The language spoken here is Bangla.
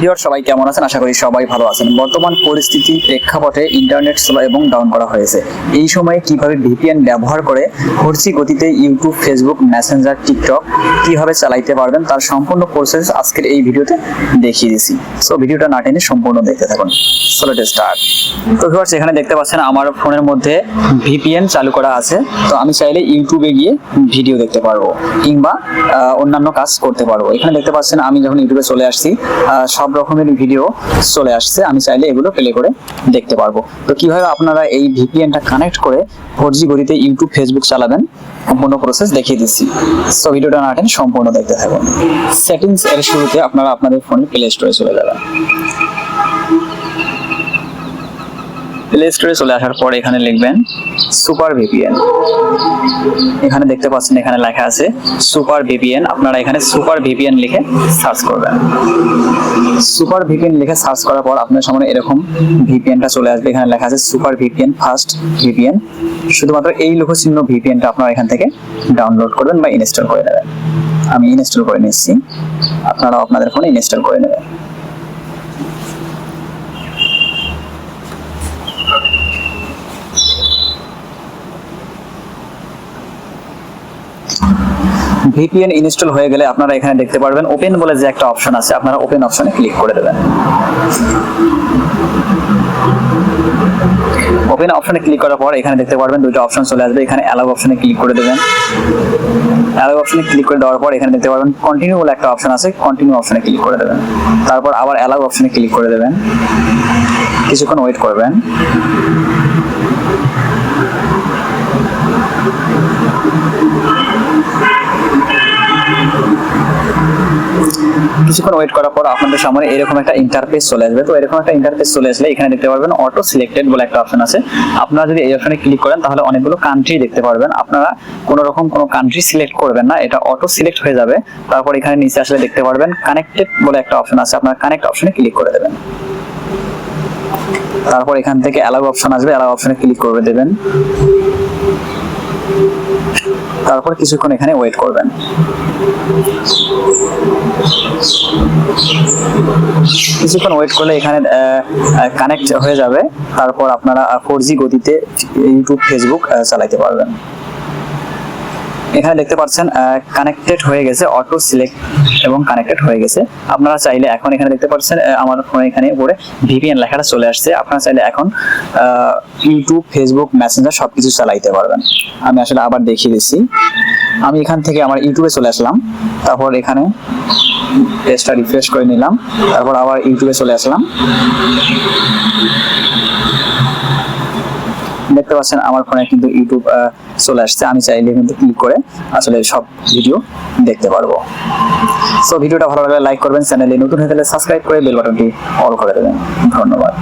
ভিউয়ার সবাই কেমন আছেন? আশা করি সবাই ভালো আছেন। বর্তমান পরিস্থিতি প্রেক্ষাপটে ইন্টারনেট স্লো এবং ডাউন করা হয়েছে। এই সময়ে কীভাবে ভিপিএন ব্যবহার করে ফোরজি গতিতে ইউটিউব ফেসবুক মেসেঞ্জার টিকটক কীভাবে চালাইতে পারবেন তার সম্পূর্ণ প্রসেস আজকের এই ভিডিওতে দেখিয়ে দিছি। সো ভিডিওটা না টেনে সম্পূর্ণ দেখতে থাকুন। চলো স্টার্ট তো ভিউয়ার্স এখানে দেখতে পাচ্ছেন আমার ফোনের মধ্যে ভিপিএন চালু করা আছে। তো আমি চাইলে ইউটিউবে গিয়ে ভিডিও দেখতে পারব কিংবা অন্যান্য কাজ করতে পারব। এখানে দেখতে পাচ্ছেন আমি যখন ইউটিউবে চলে আসছি আহ, সব রকমের ভিডিও চলে আসছে, আমি চাইলে এগুলো প্লে করে দেখতে পারব। তো কীভাবে আপনারা এই ভিপিএনটা কানেক্ট করে ফোর জি গড়িতে ইউটিউব ফেসবুক চালাবেন, সম্পূর্ণ প্রসেস দেখিয়ে দিচ্ছি। সো ভিডিওটা না সম্পূর্ণ দেখতে থাকুন। সেটিংস এর শুরুতে আপনারা আপনাদের ফোনে প্লে স্টোরে চলে যাবেন। প্লে স্টোরে চলে আসার পর এখানে লিখবেন সুপার ভিপিএন এখানে দেখতে পাচ্ছেন এখানে লেখা আছে সুপার ভিপিএন আপনারা এখানে সুপার ভিপিএন লিখে সার্চ করবেন। সুপার ভিপিএন লিখে সার্চ করার পর আপনার সামনে এরকম ভিপিএনটা চলে আসবে। এখানে লেখা আছে সুপার ভিপিএন ফার্স্ট ভিপিএন শুধুমাত্র এই লোক চিহ্ন ভিপিএনটা আপনারা এখান থেকে ডাউনলোড করবেন বা ইনস্টল করে নেবেন। আমি ইনস্টল করে নিচ্ছি। আপনারাও আপনাদের ফোনে ইনস্টল করে নেবেন। ভিপিএন ইনস্টল হয়ে গেলে আপনারা এখানে দেখতে পারবেন ওপেন বলে যে একটা অপশন আছে, আপনারা ওপেন অপশনে ক্লিক করে দেবেন। ওপেন অপশনে ক্লিক করার পর এখানে দেখতে পারবেন দুটো অপশন চলে আসবে। এখানে অ্যালাউ অপশনে ক্লিক করে দেবেন। অ্যালাউ অপশনে ক্লিক করে দেওয়ার পর এখানে দেখতে পারবেন কন্টিনিউ বলে একটা অপশন আছে কন্টিনিউ অপশনে ক্লিক করে দেবেন। তারপর আবার অ্যালাউ অপশনে ক্লিক করে দেবেন। কিছুক্ষণ ওয়েট করবেন। কিছুক্ষণ ওয়েট করার পর আপনাদের সামনে এরকম একটা ইন্টারফেস চলে আসবে। তো এরকম একটা ইন্টারফেস চলে আসলে এখানে দেখতে পারবেন অটো সিলেক্টেড বলে একটা অপশন আছে। আপনারা যদি এই অপশনে ক্লিক করেন তাহলে অনেকগুলো কান্ট্রি দেখতে পারবেন। আপনারা কোনো রকম কোনো কান্ট্রি সিলেক্ট করবেন না, এটা অটো সিলেক্ট হয়ে যাবে। তারপর এখানে নিচে আসলে দেখতে পারবেন কানেক্টেড বলে একটা অপশন আছে। আপনারা কানেক্ট অপশনে ক্লিক করে দেবেন। তারপর এখান থেকে অ্যালাউ অপশন আসবে অ্যালাউ অপশনে ক্লিক করে দেবেন। তারপর কিছুক্ষণ এখানে ওয়েট করবেন। কিছুক্ষণ ওয়েট করলে এখানে কানেক্ট হয়ে যাবে। তারপর আপনারা ফোর জি গতিতে ইউটিউব ফেসবুক চালাইতে পারবেন। এখানে দেখতে পাচ্ছেন কানেক্টেড হয়ে গেছে অটো সিলেক্ট এবং কানেক্টেড হয়ে গেছে। আপনারা চাইলে এখন এখানে দেখতে পাচ্ছেন আমার ফোনে এখানে উপরে ভিপিএন লেখাটা চলে আসছে। আপনারা চাইলে এখন ইউটিউব ফেসবুক মেসেঞ্জার সবকিছু চালাইতে পারবেন। আমি আসলে আবার দেখিয়ে দিচ্ছি। আমি এখান থেকে আমার ইউটিউবে চলে আসলাম। তারপর এখানে পেজটা রিফ্রেশ করে নিলাম। তারপর আবার ইউটিউবে চলে আসলাম। দেখতে পাচ্ছেন আমার ফোনে কিন্তু ইউটিউব চলে আসছে। আমি চাইলে কিন্তু ক্লিক করে আসলে সব ভিডিও দেখতে পারব। সো ভিডিওটা ভালো লাগলে লাইক করবেন চ্যানেলে নতুন হয়ে গেলে সাবস্ক্রাইব করে বেল বাটনটি অল করে দেবেন। ধন্যবাদ।